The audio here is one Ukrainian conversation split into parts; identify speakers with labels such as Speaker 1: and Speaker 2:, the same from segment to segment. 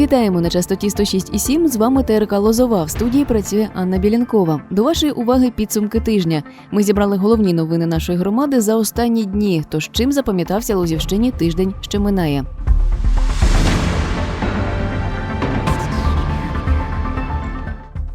Speaker 1: Вітаємо на частоті 106,7. З вами ТРК Лозова. В студії працює Анна Білянкова. До вашої уваги підсумки тижня. Ми зібрали головні новини нашої громади за останні дні. Тож чим запам'ятався Лозівщині тиждень, що минає.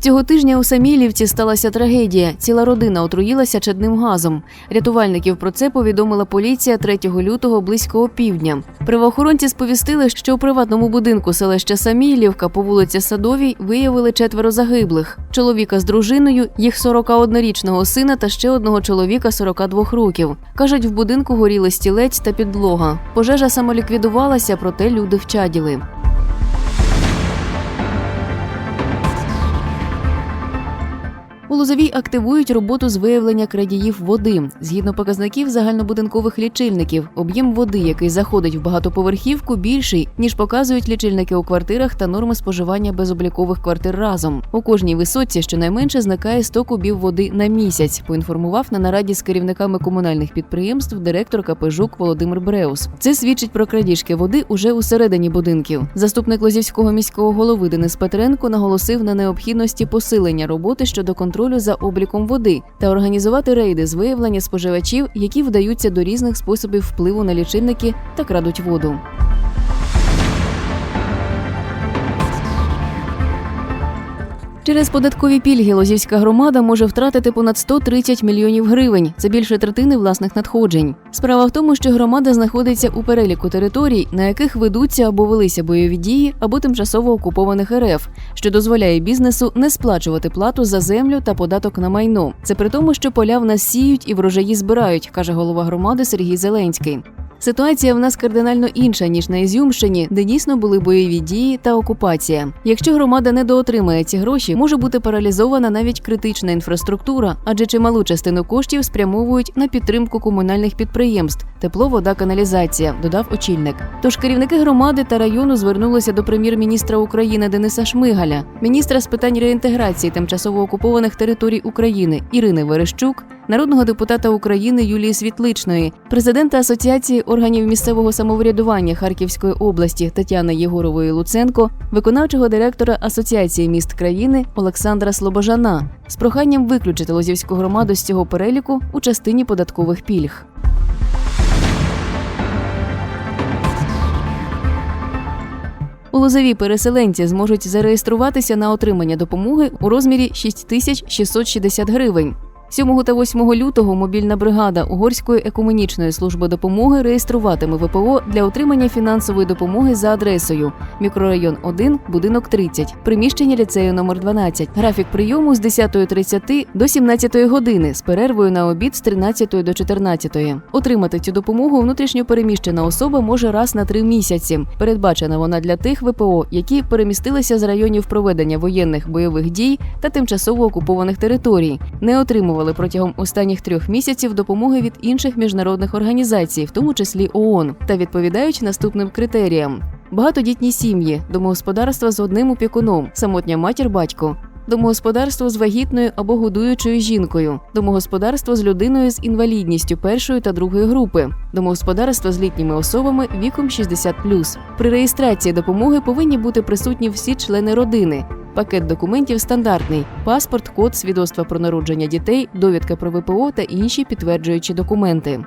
Speaker 1: Цього тижня у Самілівці сталася трагедія. Ціла родина отруїлася чадним газом. Рятувальників про це повідомила поліція 3 лютого близько опівдня. Правоохоронці сповістили, що у приватному будинку селища Самілівка по вулиці Садовій виявили четверо загиблих: чоловіка з дружиною, їх 41-річного сина та ще одного чоловіка 42 років. кажуть, в будинку горіли стілець та підлога. Пожежа самоліквідувалася, проте люди вчаділи. Лозовій активують роботу з виявлення крадіїв води. Згідно показників загальнобудинкових лічильників, об'єм води, який заходить в багатоповерхівку, більший ніж показують лічильники у квартирах та норми споживання безоблікових квартир разом. У кожній висотці щонайменше зникає 100 кубів води на місяць. Поінформував на нараді з керівниками комунальних підприємств директор КП «Жук» Володимир Бреус. Це свідчить про крадіжки води уже усередині будинків. Заступник Лозівського міського голови Денис Петренко наголосив на необхідності посилення роботи щодо контролю за обліком води та організувати рейди з виявлення споживачів, які вдаються до різних способів впливу на лічильники та крадуть воду. Через податкові пільги Лозівська громада може втратити понад 130 мільйонів гривень. Це більше третини власних надходжень. Справа в тому, що громада знаходиться у переліку територій, на яких ведуться або велися бойові дії, або тимчасово окупованих РФ, що дозволяє бізнесу не сплачувати плату за землю та податок на майно. Це при тому, що поля в нас сіють і врожаї збирають, каже голова громади Сергій Зеленський. Ситуація в нас кардинально інша ніж на Ізюмщині, де дійсно були бойові дії та окупація. Якщо громада не доотримає ці гроші, може бути паралізована навіть критична інфраструктура, адже чималу частину коштів спрямовують на підтримку комунальних підприємств, тепло, вода, каналізація, додав очільник. Тож керівники громади та району звернулися до прем'єр-міністра України Дениса Шмигаля, міністра з питань реінтеграції тимчасово окупованих територій України Ірини Верещук, народного депутата України Юлії Світличної, президента Асоціації органів місцевого самоврядування Харківської області Тетяни Єгорової Луценко, виконавчого директора Асоціації міст країни Олександра Слобожана з проханням виключити Лозівську громаду з цього переліку у частині податкових пільг. У Лозові переселенці зможуть зареєструватися на отримання допомоги у розмірі 6660 гривень. 7 та 8 лютого мобільна бригада Угорської екуменічної служби допомоги реєструватиме ВПО для отримання фінансової допомоги за адресою мікрорайон 1, будинок 30, приміщення ліцею номер 12. Графік прийому з 10.30 до 17 години з перервою на обід з 13 до 14. Отримати цю допомогу внутрішньо переміщена особа може раз на три місяці. Передбачена вона для тих ВПО, які перемістилися з районів проведення воєнних бойових дій та тимчасово окупованих територій, не отримували отримували протягом останніх трьох місяців допомоги від інших міжнародних організацій, в тому числі ООН, та відповідають наступним критеріям: багатодітні сім'ї, домогосподарства з одним опікуном, самотня матір батько. Домогосподарство з вагітною або годуючою жінкою, домогосподарство з людиною з інвалідністю першої та другої групи, домогосподарство з літніми особами віком 60+. При реєстрації допомоги повинні бути присутні всі члени родини. Пакет документів стандартний: паспорт, код, свідоцтва про народження дітей, довідка про ВПО та інші підтверджуючі документи.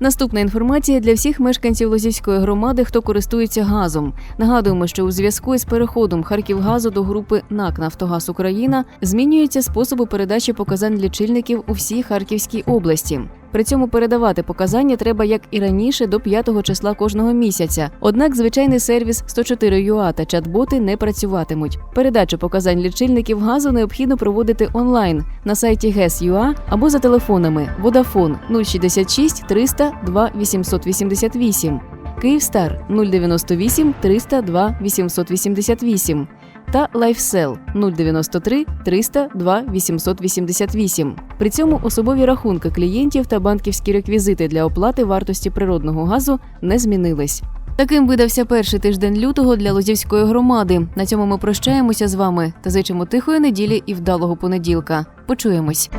Speaker 1: Наступна інформація для всіх мешканців Лозівської громади, хто користується газом. Нагадуємо, що у зв'язку із переходом Харківгазу до групи НАК Нафтогаз Україна змінюються способи передачі показань лічильників у всій Харківській області. При цьому передавати показання треба як і раніше до 5 числа кожного місяця. Однак звичайний сервіс 104.ua та чат-боти не працюватимуть. Передачу показань лічильників газу необхідно проводити онлайн на сайті GES.ua або за телефонами Vodafone 066 300 2 888, Київстар 098 300 2 888 та LifeSell 093 302 888. При цьому особові рахунки клієнтів та банківські реквізити для оплати вартості природного газу не змінились. Таким видався перший тиждень лютого для Лозівської громади. На цьому ми прощаємося з вами та зичимо тихої неділі і вдалого понеділка. Почуємось.